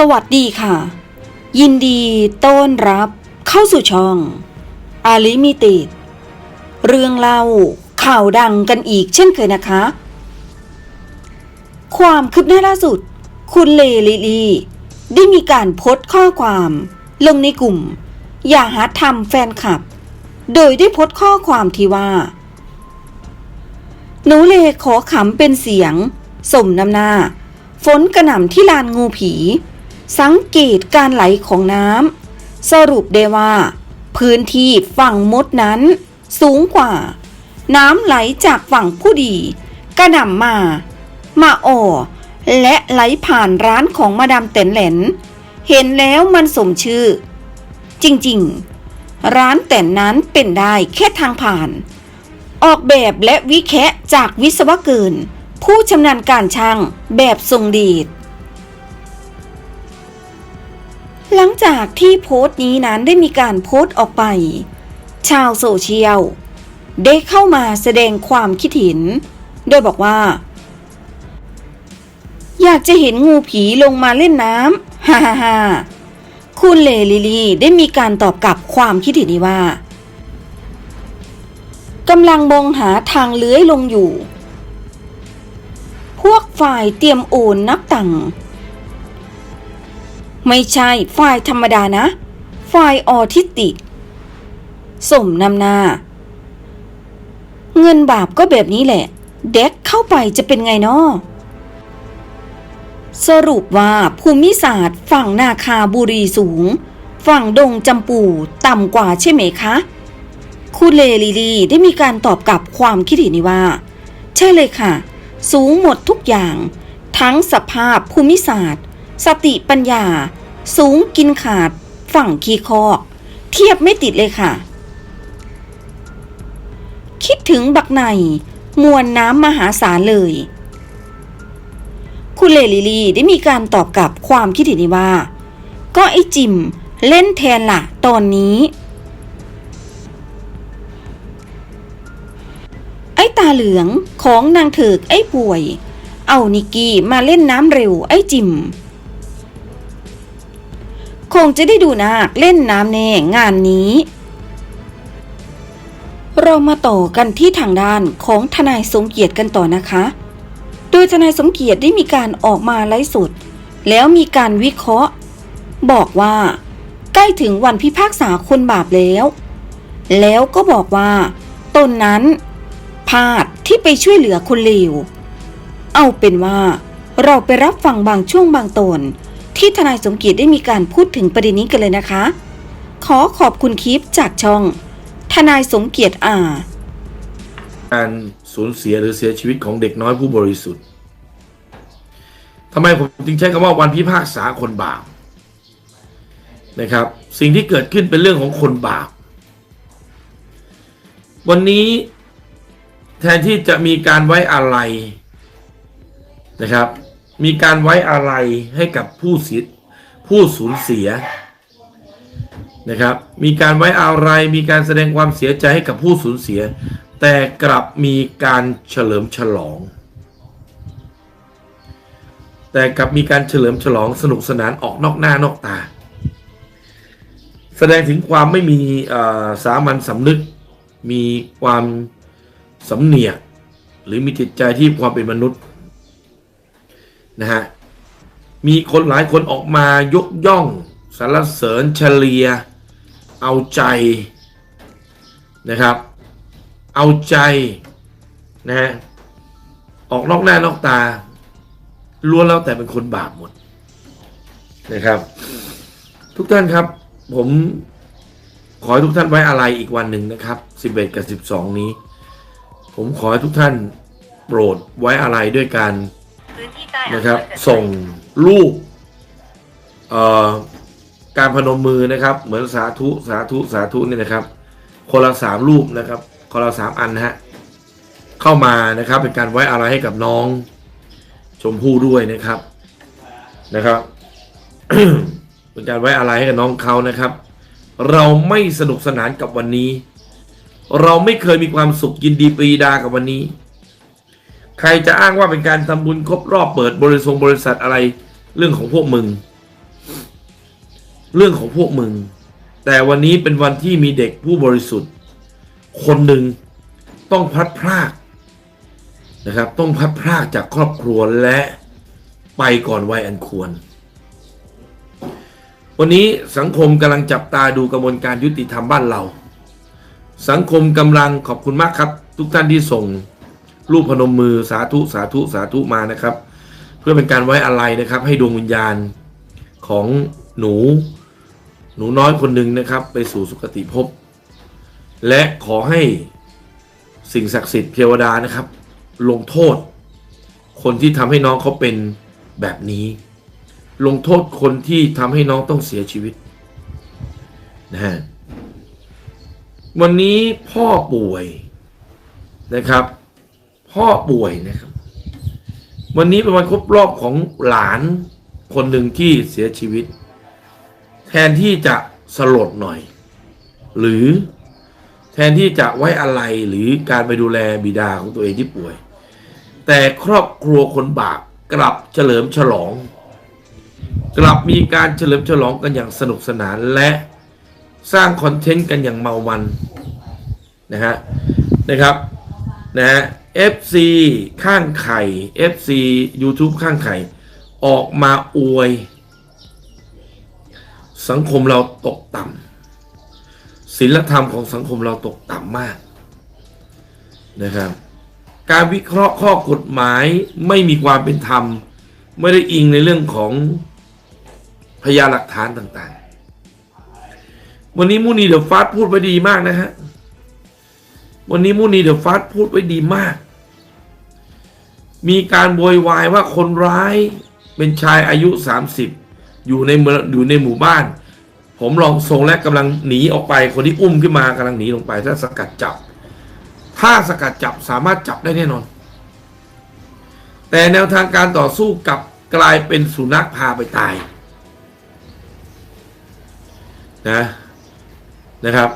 สวัสดีค่ะ ยินดีต้อนรับเข้าสู่ช่อง อาลิมิติดเรื่องเล่าข่าวดังกันอีกเช่นเคยนะคะ ความคืบหน้าล่าสุด คุณเลลิลีได้มีการโพสต์ข้อความลงในกลุ่ม อย่าหาทำแฟนคลับ โดยได้โพสต์ข้อความที่ว่า หนูเลขอขำเป็นเสียง สมน้ำหน้าฝนกระหน่ำที่ลานงูผี สังเกตการไหลของน้ำสรุปได้ว่า พื้นที่ฝั่งมดนั้น สูงกว่า น้ำไหลจากฝั่งผู้ดี กระหน่ำมา มาอ่อและไหลผ่านร้านของมาดามเต็นแหลน เห็นแล้วมันสมชื่อ จริงๆ ร้านแต่นนั้นเป็นได้แค่ทางผ่าน ออกแบบและวิเคะจากวิศวกรผู้ชำนาญการช่างแบบทรงดีด หลังจากที่โพสต์นี้นั้นได้มีการโพสต์ออกไป ชาวโซเชียลได้เข้ามาแสดงความคิดเห็น โดยบอกว่า อยากจะเห็นงูผีลงมาเล่นน้ำฮ่าฮ่าฮ่าคุณเลลิลีได้มีการตอบกลับความคิดเห็นนี้ว่ากำลังมองหาทางเลื้อยลงอยู่ พวกฝ่ายเตรียมโอนนับตังค์ ไม่ใช่ฝ่ายธรรมดานะ ฝ่ายออทิสติกสมนำหน้า เงินบาปก็แบบนี้แหละ เด็กเข้าไปจะเป็นไงนาะสรุปว่าภูมิศาสตร์ฝั่งนาคาบุรีสูง ฝั่งดงจำปูต่ำกว่าใช่ไหมคะ คุณเลลีลีได้มีการตอบกลับความคิดเห็นนี้ว่า ใช่เลยค่ะ สูงหมดทุกอย่าง ทั้งสภาพภูมิศาสตร์ สติปัญญา สูงกินขาด ฝั่งคีคอก เทียบไม่ติดเลยค่ะ คิดถึงบักในมวลน้ำมหาศาลเลย คุณเลลิลีได้มีการตอบกลับความคิดเห็นนี้ว่า ก็ไอจิมเล่นแทนล่ะตอนนี้ ไอตาเหลืองของนางเถิกไอป่วย เอานิกกี้มาเล่นน้ำเร็วไอจิม คงจะได้ดูนาคเล่นน้ำแน่งานนี้ เรามาต่อกันที่ทางด้านของทนายสมเกียรติกันต่อนะคะ โดยทนายสมเกียรติได้มีการออกมาไลฟ์สดแล้วมีการวิเคราะห์ บอกว่า ใกล้ถึงวันพิพากษาคนบาปแล้ว แล้วก็บอกว่า ตนนั้นพลาดที่ไปช่วยเหลือคนเลวเอาเป็นว่า เราไปรับฟังบางช่วงบางตอน ที่ทนายสมเกียรติได้มีการพูดถึงประเด็นนี้กันเลยนะคะ ขอขอบคุณคลิปจากช่อง ทนายสมเกียรติอ่าการสูญเสียหรือเสียชีวิตของเด็กน้อยผู้บริสุทธิ์ทำไมผมจึงใช้คำว่าวันพิพากษาคนบาปนะครับ สิ่งที่เกิดขึ้นเป็นเรื่องของคนบาป วันนี้แทนที่จะมีการไว้อาลัยนะครับ มีการไว้อาลัยให้กับผู้เสียผู้สูญเสียนะครับ มีการไว้อาลัยมีการแสดงความเสียใจให้กับผู้สูญเสีย แต่กลับมีการเฉลิมฉลอง แต่กลับมีการเฉลิมฉลองสนุกสนานออกนอกหน้านอกตา แสดงถึงความไม่มีสามัญสำนึก มีความสำเนียก หรือมีจิตใจที่ความเป็นมนุษย์ นะฮะมีคนหลายคนออกมายกย่องสรรเสริญเฉลีย เอาใจนะครับ เอาใจนะฮะออกนอกหน้านอกตาล้วนแล้วแต่เป็นคนบาปหมดนะครับ ทุกท่านครับ ผมขอให้ทุกท่านไว้อะไรอีกวันหนึ่งนะครับ11กับ 12 นี้ ผมขอให้ทุกท่านโปรดไว้อะไรด้วยการ พื้นที่ใต้นะครับอำเภอส่งรูปเอ่อการพนมมือนะครับ เหมือนสาธุสาธุสาธุเนี่ยนะครับ คนละสามรูปนะครับ คนละสามอันนะฮะเข้ามานะครับ เป็นการไว้อะไรให้กับน้องชมพู่ด้วยนะครับนะครับ เป็นการไว้อะไรให้กับน้องเขานะครับ เราไม่สนุกสนานกับวันนี้ เราไม่เคยมีความสุขยินดีปรีดากับวันนี้ ใครจะอ้างว่าเป็นการทำบุญครบรอบเปิดบริษัทบริษัทอะไร เรื่องของพวกมึง เรื่องของพวกมึง แต่วันนี้เป็นวันที่มีเด็กผู้บริสุทธิ์ คนหนึ่งต้องพัดพรากนะครับ ต้องพัดพรากจากครอบครัวและไปก่อนวัยอันควร วันนี้สังคมกำลังจับตาดูกระบวนการยุติธรรมบ้านเรา สังคมกำลังขอบคุณมากครับ ทุกท่านที่ส่ง รูปพนมมือสาธุสาธุสาธุมานะครับ เพื่อเป็นการไว้อะไรนะครับ ให้ดวงวิญญาณของหนู หนูน้อยคนหนึ่งนะครับ ไปสู่สุคติภพและขอให้สิ่งศักดิ์สิทธิ์เทวดานะครับ ลงโทษ คนที่ทำให้น้องเขาเป็นแบบนี้ ลงโทษคนที่ทำให้น้องต้องเสียชีวิตนะฮะวันนี้พ่อป่วยนะครับ พ่อป่วยนะครับ วันนี้เป็นวันครบรอบของหลานคนหนึ่งที่เสียชีวิต แทนที่จะสลดหน่อย หรือแทนที่จะไว้อะไรหรือการไปดูแลบิดาของตัวเองที่ป่วย แต่ครอบครัวคนบาปกลับเฉลิมฉลอง กลับมีการเฉลิมฉลองกันอย่างสนุกสนานและสร้างคอนเทนต์กันอย่างเมามันนะฮะนะครับนะฮะ FC ข้างไข่ FC YouTube ข้างไข่ ออกมาอวย สังคมเราตกต่ำศีลธรรมของสังคมเราตกต่ำมากนะครับ การวิเคราะห์ข้อกฎหมายไม่มีความเป็นธรรม ไม่ได้อิงในเรื่องของพยานหลักฐานต่างๆ วันนี้มูนีเดอะฟาสพูดไว้ดีมากนะฮะวันนี้มูนีเดอะฟาสพูดไว้ดีมาก มีการโวยวายว่าคนร้ายเป็นชายอายุ 30 อยู่ในเมืองอยู่ในหมู่บ้าน ผมลองทรงและกำลังหนีออกไป คนที่อุ้มขึ้นมากำลังหนีลงไป ถ้าสกัดจับ ถ้าสกัดจับสามารถจับได้แน่นอน แต่แนวทางการต่อสู้กับกลายเป็นสุนัขพาไปตายนะนะครับ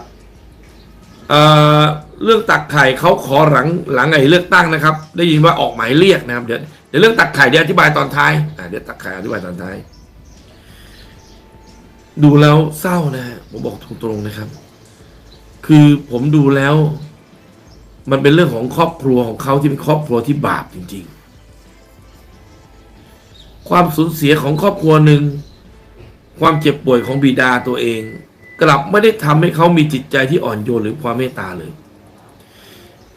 เอ่อ เรื่องตักไข่เขาขอหลังหลังไอ้เลือกตั้งนะครับ ได้ยินว่าออกหมายเรียกนะครับ เดี๋ยวเดี๋ยวเรื่องตักไข่เดี๋ยวอธิบายตอนท้ายอ่าเดี๋ยวตักไข่อธิบายตอนท้าย ดูแล้วเศร้านะผมบอกตรงๆนะครับ คือผมดูแล้ว มันเป็นเรื่องของครอบครัวของเขาที่เป็นครอบครัวที่บาปจริง ๆ ความสูญเสียของครอบครัวหนึ่งความเจ็บป่วยของบิดาตัวเอง กลับไม่ได้ทำให้เขามีจิตใจที่อ่อนโยนหรือความเมตตาเลย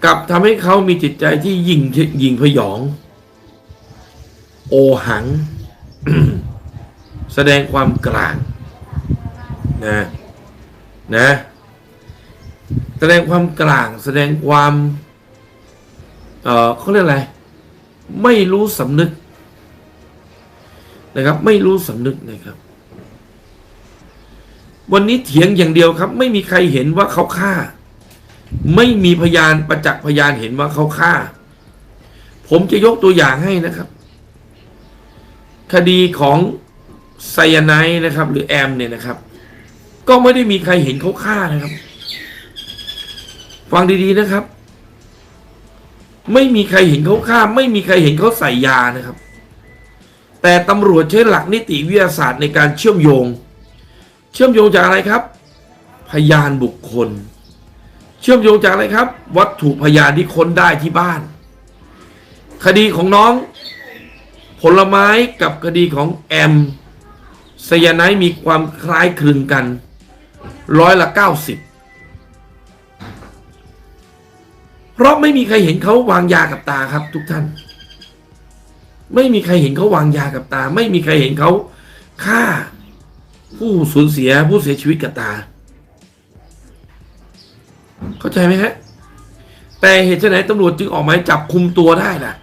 กลับทำให้เขามีจิตใจที่ยิ่งยิ่งพยอง โอหัง แสดงความกลางนะนะแสดงความกลาง แสดงความ เออเขาเรียกอะไร ไม่รู้สำนึกนะครับ ไม่รู้สำนึกนะครับ วันนี้เถียงอย่างเดียวครับ ไม่มีใครเห็นว่าเขาฆ่า ไม่มีพยานประจักษ์พยานเห็นว่าเขาฆ่า ผมจะยกตัวอย่างให้นะครับ คดีของไซยาไนนะครับ หรือแอมเนี่ยนะครับ ก็ไม่ได้มีใครเห็นเขาฆ่านะครับ ฟังดีๆนะครับ ไม่มีใครเห็นเขาฆ่า ไม่มีใครเห็นเขาใส่ยานะครับ แต่ตำรวจใช้หลักนิติวิทยาศาสตร์ในการเชื่อมโยง เชื่อมโยงจากอะไรครับ พยานบุคคล เชื่อมโยงจากอะไรครับ วัตถุพยานที่ค้นได้ที่บ้าน คดีของน้อง ผลไม้กับคดีของแอมไซยาไนด์มีความคล้ายคลึงกัน ร้อยละเก้าสิบเพราะไม่มีใครเห็นเขาวางยากับตาครับทุกท่าน ไม่มีใครเห็นเขาวางยากับตา ไม่มีใครเห็นเขาฆ่า ผู้สูญเสียผู้เสียชีวิตกับตา เข้าใจไหมฮะ แต่เหตุไฉนตำรวจจึงออกหมายจับคุมตัวได้ล่ะ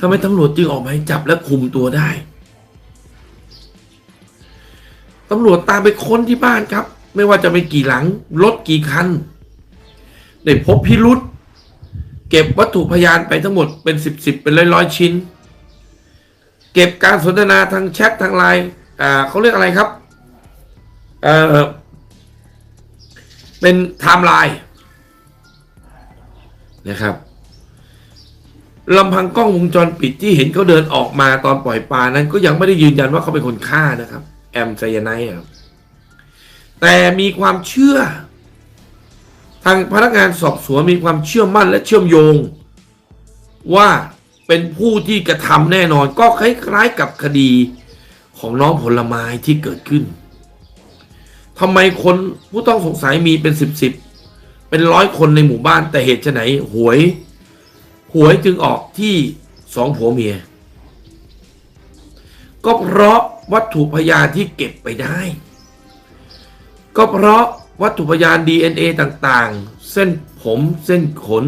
ทำไมตำรวจจึงออกหมายจับและคุมตัวได้ตำรวจตามไปค้นที่บ้านครับ ไม่ว่าจะเป็นกี่หลังรถกี่คันได้พบพิรุษเก็บวัตถุพยานไปทั้งหมดเป็นสิบสิบเป็นร้อยร้อยชิ้น เก็บการสนทนาทางแชททางไลน์อ่าเขาเรียกอะไรครับ เอ่อเป็นไทม์ไลน์นะครับลำพังกล้องวงจรปิดที่เห็นเขาเดินออกมาตอนปล่อยปลานั้น ก็ยังไม่ได้ยืนยันว่าเขาเป็นคนฆ่านะครับ แอมไซยาไนครับแต่มีความเชื่อ ทางพนักงานสอบสวนมีความเชื่อมั่นและเชื่อมโยง ว่าเป็นผู้ที่กระทำแน่นอน ก็คล้ายๆกับคดีของน้องผลไม้ที่เกิดขึ้น ทำไมคนผู้ต้องสงสัยมีเป็นสิบสิบเป็นร้อยคนในหมู่บ้านแต่เหตุไฉนหวย หวยจึงออกที่สองผัวเมีย ก็เพราะวัตถุพยานที่เก็บไปได้ ก็เพราะวัตถุพยาน DNA ต่างๆ เส้นผมเส้นขน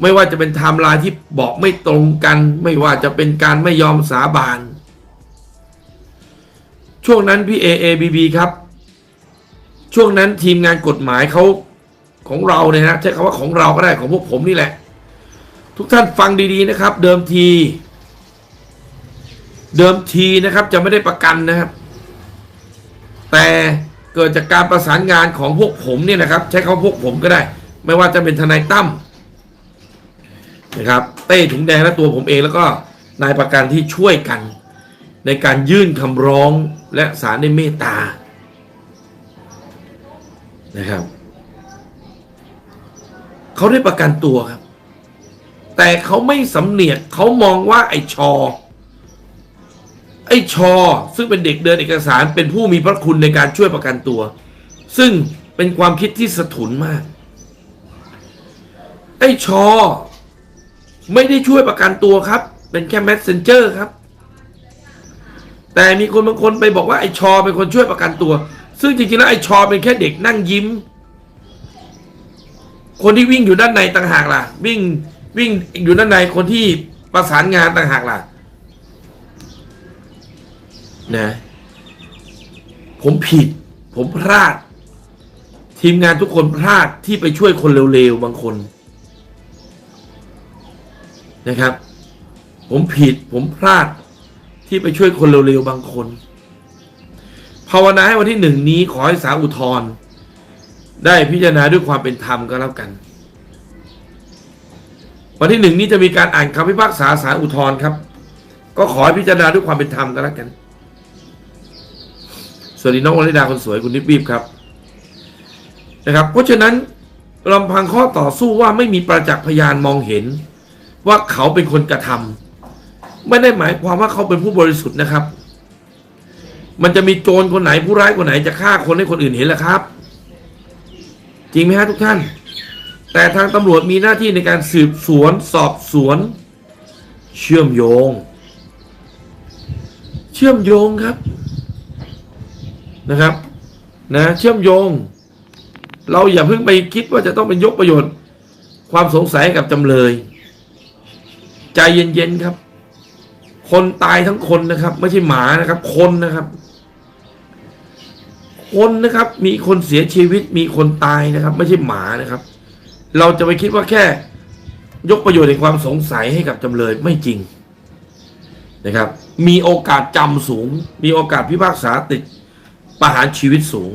ไม่ว่าจะเป็นไทม์ไลน์ที่บอกไม่ตรงกัน ไม่ว่าจะเป็นการไม่ยอมสาบาน ช่วงนั้นพี่ AABB ครับ ช่วงนั้นทีมงานกฎหมายเขาของเราเนี่ยนะใช้คำว่าของเราก็ได้ของพวกผมนี่แหละ ทุกท่านฟังดีๆนะครับ เดิมที เดิมทีนะครับจะไม่ได้ประกันนะครับ แต่เกิดจากการประสานงานของพวกผมเนี่ยนะครับ ใช้คำพวกผมก็ได้ ไม่ว่าจะเป็นทนายตั้มนะครับ เต้ถุงแดงและตัวผมเองแล้วก็นายประกันที่ช่วยกัน ในการยื่นคำร้องและศาลได้เมตตา นะครับ เขาได้ประกันตัวครับ แต่เขาไม่สำเนียกเขามองว่าไอ้ชอ ไอ้ชอ ซึ่งเป็นเด็กเดินเอกสารเป็นผู้มีพระคุณในการช่วยประกันตัว ซึ่งเป็นความคิดที่สะทุนมาก ไอ้ชอ ไม่ได้ช่วยประกันตัวครับ เป็นแค่แมสเซนเจอร์ครับ แต่มีคนบางคนไปบอกว่าไอ้ชอเป็นคนช่วยประกันตัว ซึ่งจริงๆแล้วไอ้ชอเป็นแค่เด็กนั่งยิ้ม คนที่วิ่งอยู่ด้านในต่างหากล่ะ วิ่งวิ่งอยู่ด้านในคนที่ประสานงานต่างหากล่ะนะผมผิด ผมพลาด ทีมงานทุกคนพลาดที่ไปช่วยคนเร็วๆบางคน นะครับ ผมผิด ผมพลาดที่ไปช่วยคนเร็วๆบางคน ภาวนาให้วันที่หนึ่งนี้ขอให้สาอุทธรได้พิจารณาด้วยความเป็นธรรมก็แล้วกัน วันที่หนึ่งนี้จะมีการอ่านคำพิพากษาสารอุทธรครับ ก็ขอให้พิจารณาด้วยความเป็นธรรมก็แล้วกันสวัสดีน้องวริดาคนสวยคุณนิบีบครับนะครับเพราะฉะนั้นลำพังข้อต่อสู้ว่าไม่มีประจักษ์พยานมองเห็น ว่าเขาเป็นคนกระทำไม่ได้หมายความว่าเขาเป็นผู้บริสุทธิ์นะครับ มันจะมีโจรคนไหนผู้ร้ายคนไหนจะฆ่าคนให้คนอื่นเห็นล่ะครับ จริงไหมฮะทุกท่าน แต่ทางตำรวจมีหน้าที่ในการสืบสวนสอบสวน เชื่อมโยง เชื่อมโยงครับนะครับนะเชื่อมโยง เราอย่าเพิ่งไปคิดว่าจะต้องเป็นยกประโยชน์ ความสงสัยกับจำเลย ใจเย็นๆครับ คนตายทั้งคนนะครับ ไม่ใช่หมานะครับ คนนะครับ คนนะครับ มีคนเสียชีวิตมีคนตายนะครับ ไม่ใช่หมานะครับ เราจะไปคิดว่าแค่ยกประโยชน์ในความสงสัยให้กับจำเลยไม่จริงนะครับ มีโอกาสจำสูง มีโอกาสพิพากษาติดประหารชีวิตสูง